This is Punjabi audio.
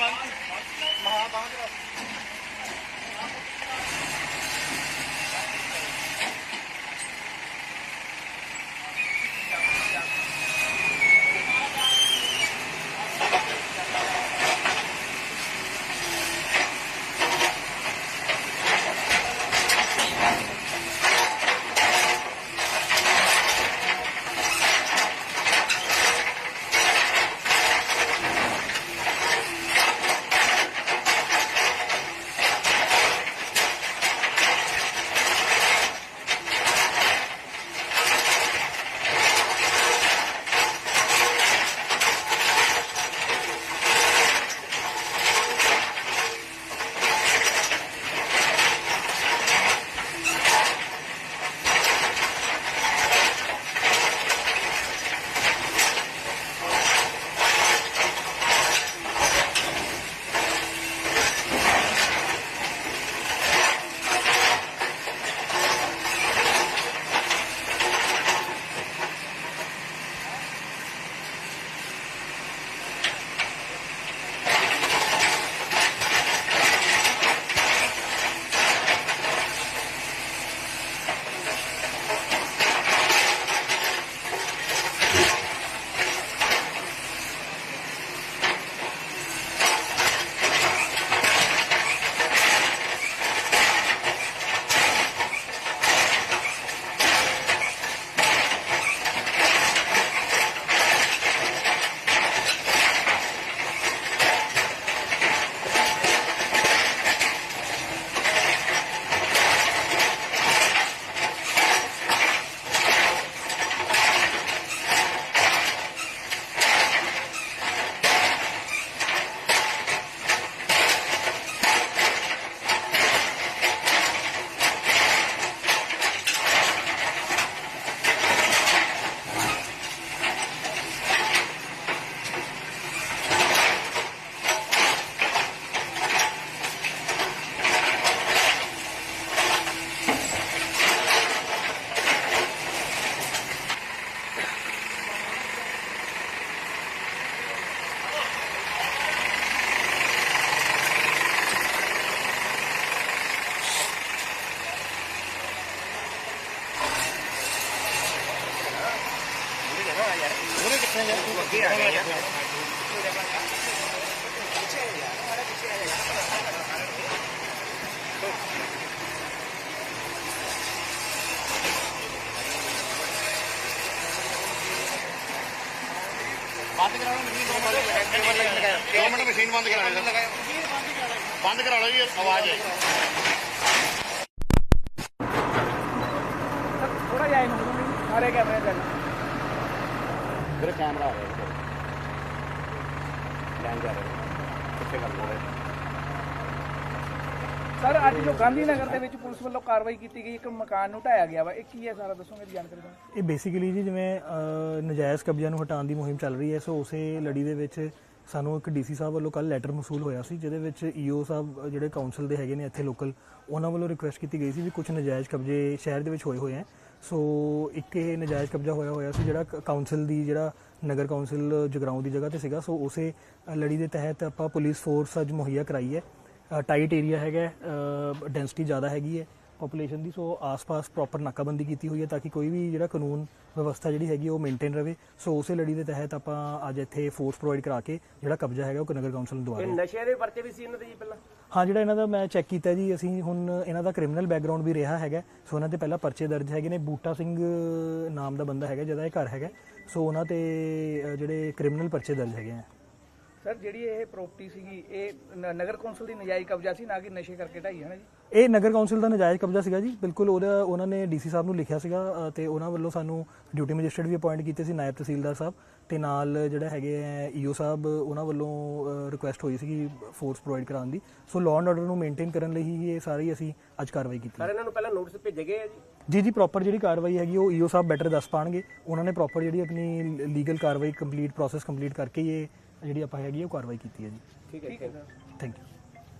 麻烦麻烦这个 ਉਹਨੇ ਕਿੱਥੇ ਯਾਰ ਤੂੰ ਅੱਗੇ ਆ ਗਿਆ ਯਾਰ ਬੰਦ ਕਰਾ ਲਓ ਮਸ਼ੀਨ ਦੋ ਮਿੰਟ ਦੋ ਮਿੰਟ ਮਸ਼ੀਨ ਬੰਦ ਕਰਾ ਲਓ ਬੰਦ ਕਰਾ ਸਾਰੇ ਕੈਮਰੇ ਆ ਰਿਹਾ ਲੈਣ ਜਾ ਰਿਹਾ ਕਿੱਥੇ ਕਰ ਲੋ ਸਰ ਅੱਜ ਜੋ ਗਾਂਧੀ ਨਗਰ ਦੇ ਵਿੱਚ ਪੁਲਿਸ ਵੱਲੋਂ ਕਾਰਵਾਈ ਕੀਤੀ ਗਈ ਇੱਕ ਮਕਾਨ ਨੂੰ ਢਾਇਆ ਗਿਆ ਵਾ ਇਹ ਕੀ ਹੈ ਸਾਰਾ? ਦੱਸੋਗੇ ਜਾਣਕਾਰੀ ਦਿਓ। ਇਹ ਬੇਸਿਕਲੀ ਜੀ ਜਿਵੇਂ ਨਜਾਇਜ਼ ਕਬਜ਼ਿਆਂ ਨੂੰ ਹਟਾਉਣ ਦੀ ਮੁਹਿੰਮ ਚੱਲ ਰਹੀ ਹੈ ਸੋ ਉਸੇ ਲੜੀ ਦੇ ਵਿੱਚ ਸਾਨੂੰ ਇੱਕ ਡੀਸੀ ਸਾਹਿਬ ਵੱਲੋਂ ਕੱਲ ਲੈਟਰ ਮਸੂਲ ਹੋਇਆ ਸੀ ਜਿਹਦੇ ਵਿੱਚ ਈਓ ਸਾਹਿਬ ਅਹ, ਜਿਹੜੇ ਕਾਉਂਸਲ ਦੇ ਹੈਗੇ ਨੇ ਇੱਥੇ ਲੋਕਲ ਉਹਨਾਂ ਵੱਲੋਂ ਰਿਕੁਐਸਟ ਕੀਤੀ ਗਈ ਸੀ ਵੀ ਕੁਝ ਨਜਾਇਜ਼ ਕਬਜ਼ੇ ਸ਼ਹਿਰ ਦੇ ਵਿੱਚ ਹੋਏ ਹੋਏ ਹੈ। ਸੋ ਇੱਕ ਇਹ ਨਜਾਇਜ਼ ਕਬਜ਼ਾ ਹੋਇਆ ਹੋਇਆ ਸੀ ਜਿਹੜਾ ਕ- ਕਾਉਂਸਲ ਦੀ ਜਿਹੜਾ ਨਗਰ ਕਾਉਂਸਲ ਜਗਰਾਉਂ ਦੀ ਜਗ੍ਹਾ ਤੇ ਸੀਗਾ। ਸੋ ਉਸੇ ਲੜੀ ਦੇ ਤਹਿਤ ਆਪਾਂ ਪੁਲਿਸ ਫੋਰਸ ਅੱਜ ਮੁਹੱਈਆ ਕਰਾਈ ਹੈ। ਟਾਈਟ ਏਰੀਆ ਹੈਗਾ ਡੈਂਸਿਟੀ ਜ਼ਿਆਦਾ ਹੈਗੀ ਹੈ। ਪੋਪੂਲੇਸ਼ਨ ਦੀ ਸੋ ਆਸ-ਪਾਸ ਪ੍ਰੋਪਰ ਨਾਕਾਬੰਦੀ ਕੀਤੀ ਹੋਈ ਹੈ ਤਾਂ ਕਿ ਕੋਈ ਵੀ ਜਿਹੜਾ ਕਾਨੂੰਨ ਵਿਵਸਥਾ ਜਿਹੜੀ ਹੈਗੀ ਉਹ ਮੇਨਟੇਨ ਰਵੇ ਸੋ ਉਸੇ ਲੜੀ ਦੇ ਤਹਿਤ ਆਪਾਂ ਅੱਜ ਇੱਥੇ ਫੋਰਸ ਪ੍ਰੋਵਾਈਡ ਕਰਾ ਕੇ ਜਿਹੜਾ ਕਬਜ਼ਾ ਹੈਗਾ ਉਹ ਨਗਰ ਕੌਂਸਲ ਨੂੰ ਦਵਾ ਰਹੇ ਨਸ਼ੇ ਦੇ ਪਰਚੇ ਵੀ ਸੀ ਇਹਨਾਂ ਦੇ ਜੀ ਪਹਿਲਾਂ? ਹਾਂ ਜਿਹੜਾ ਇਹਨਾਂ ਦਾ ਮੈਂ ਚੈੱਕ ਕੀਤਾ ਜੀ ਅਸੀਂ ਹੁਣ ਇਹਨਾਂ ਦਾ ਕ੍ਰਿਮੀਨਲ ਬੈਕਗ੍ਰਾਉਂਡ ਵੀ ਰਿਹਾ ਹੈਗਾ। ਸੋ ਉਹਨਾਂ ਤੇ ਪਹਿਲਾਂ ਪਰਚੇ ਦਰਜ ਹੈਗੇ ਨੇ। ਬੂਟਾ ਸਿੰਘ ਨਾਮ ਦਾ ਬੰਦਾ ਹੈਗਾ ਜਿਹਦਾ ਇਹ ਘਰ ਹੈਗਾ। ਸੋ ਉਹਨਾਂ ਤੇ ਜਿਹੜੇ ਕ੍ਰਿਮੀਨਲ ਪਰਚੇ ਦਰਜ ਹੈਗੇ ਆ। ਸਰ ਜਿਹੜੀ ਇਹ ਪ੍ਰਾਪਰਟੀ ਸੀਗੀ ਇਹ ਨਗਰ ਕੌਂਸਲ ਦੀ ਨਜਾਇਜ਼ ਕਬਜ਼ਾ ਸੀ ਨਾ ਕਿ ਨਸ਼ੇ ਕਰਕੇ ਢਾਈ ਹੈ ਨਾ ਜੀ? ਇਹ ਨਗਰ ਕੌਂਸਲ ਦਾ ਨਜਾਇਜ਼ ਕਬਜ਼ਾ ਸੀਗਾ ਜੀ। ਬਿਲਕੁਲ ਉਹਦਾ ਉਹਨਾਂ ਨੇ ਡੀਸੀ ਸਾਹਿਬ ਨੂੰ ਲਿਖਿਆ ਸੀਗਾ ਤੇ ਉਹਨਾਂ ਵੱਲੋਂ ਸਾਨੂੰ ਡਿਊਟੀ ਮੈਜਿਸਟਰੇਟ ਵੀ ਅਪਾਇੰਟ ਕੀਤੇ ਸੀ ਨਾਇਬ ਤਹਿਸੀਲਦਾਰ ਸਾਹਿਬ ਤੇ ਨਾਲ ਜਿਹੜਾ ਹੈਗੇ ਈਓ ਸਾਹਿਬ ਉਹਨਾਂ ਵੱਲੋਂ ਰਿਕੁਐਸਟ ਹੋਈ ਸੀਗੀ ਫੋਰਸ ਪ੍ਰੋਵਾਈਡ ਕਰਾਉਣ ਦੀ। ਸੋ ਲਾਅ ਐਂਡ ਆਰਡਰ ਨੂੰ ਮੇਨਟੇਨ ਕਰਨ ਲਈ ਹੀ ਇਹ ਸਾਰੀ ਅਸੀਂ ਅੱਜ ਕਾਰਵਾਈ ਕੀਤੀ। ਇਹਨਾਂ ਨੂੰ ਪਹਿਲਾਂ ਨੋਟਿਸ ਭੇਜੇ ਗਏ ਆ ਜੀ? ਜੀ ਜੀ ਪ੍ਰੋਪਰ ਜਿਹੜੀ ਕਾਰਵਾਈ ਹੈਗੀ ਉਹ ਈਓ ਸਾਹਿਬ ਬੈਟਰ ਦੱਸ ਪਾਣਗੇ। ਉਹਨਾਂ ਨੇ ਪ੍ਰੋਪਰ ਜਿਹੜੀ ਆਪਣੀ ਲੀਗਲ ਕਾਰਵਾਈ ਕੰਪਲੀਟ ਪ੍ਰੋਸੈਸ ਕੰਪਲੀਟ ਕਰਕੇ ਇਹ ਜਿਹੜੀ ਆਪਾਂ ਹੈਗੀ ਉਹ ਕਾਰਵਾਈ ਕੀਤੀ ਹੈ ਜੀ। ਠੀਕ ਹੈ ਸਰ ਥੈਂਕ ਯੂ